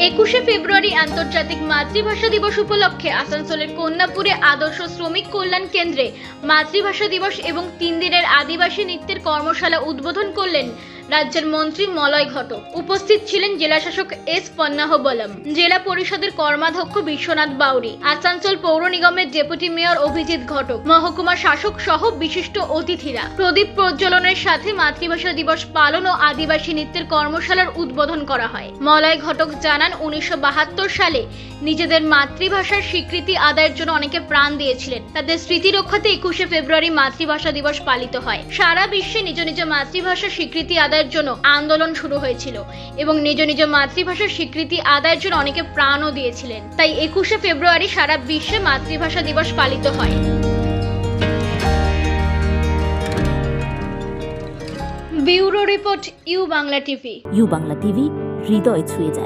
একুশে ফেব্রুয়ারি আন্তর্জাতিক মাতৃভাষা দিবস উপলক্ষে আসানসোলের কন্যাপুরে আদর্শ শ্রমিক কল্যাণ কেন্দ্রে মাতৃভাষা দিবস এবং তিন দিনের আদিবাসী নৃত্যের কর্মশালা উদ্বোধন করলেন রাজ্যের মন্ত্রী মলয় ঘটক। উপস্থিত ছিলেন জেলাশাসক এস পন্নাহ বলম জেলা পরিষদের কর্মাধ্যক্ষ বিশ্বনাথ বাউরি। আসানসোল পৌর নিগমের ডেপুটি মেয়র অভিজিৎ ঘটক। মহকুমা শাসক সহ বিশিষ্ট অতিথিরা। প্রদীপ প্রজ্বলনের সাথে মাতৃভাষা দিবস পালন ও আদিবাসী নৃত্যের কর্মশালার উদ্বোধন করা হয়। মলয় ঘটক জানান, উনিশশো বাহাত্তর সালে নিজেদের মাতৃভাষার স্বীকৃতি আদায়ের জন্য অনেকে প্রাণ দিয়েছিলেন। তাদের স্মৃতি রক্ষাতে একুশে ফেব্রুয়ারি মাতৃভাষা দিবস পালিত হয়। সারা বিশ্বে নিজ নিজ মাতৃভাষার স্বীকৃতি আদায়ের জন্য আন্দোলন শুরু হয়েছিল এবং নিজ নিজ মাতৃভাষার স্বীকৃতি আদায়ের জন্য অনেকে প্রাণও দিয়েছিলেন। তাই একুশে ফেব্রুয়ারি সারা বিশ্বে মাতৃভাষা দিবস পালিত হয়। Bureau report, U Bangla TV. U Bangla TV, হৃদয় ছুঁয়ে যায়।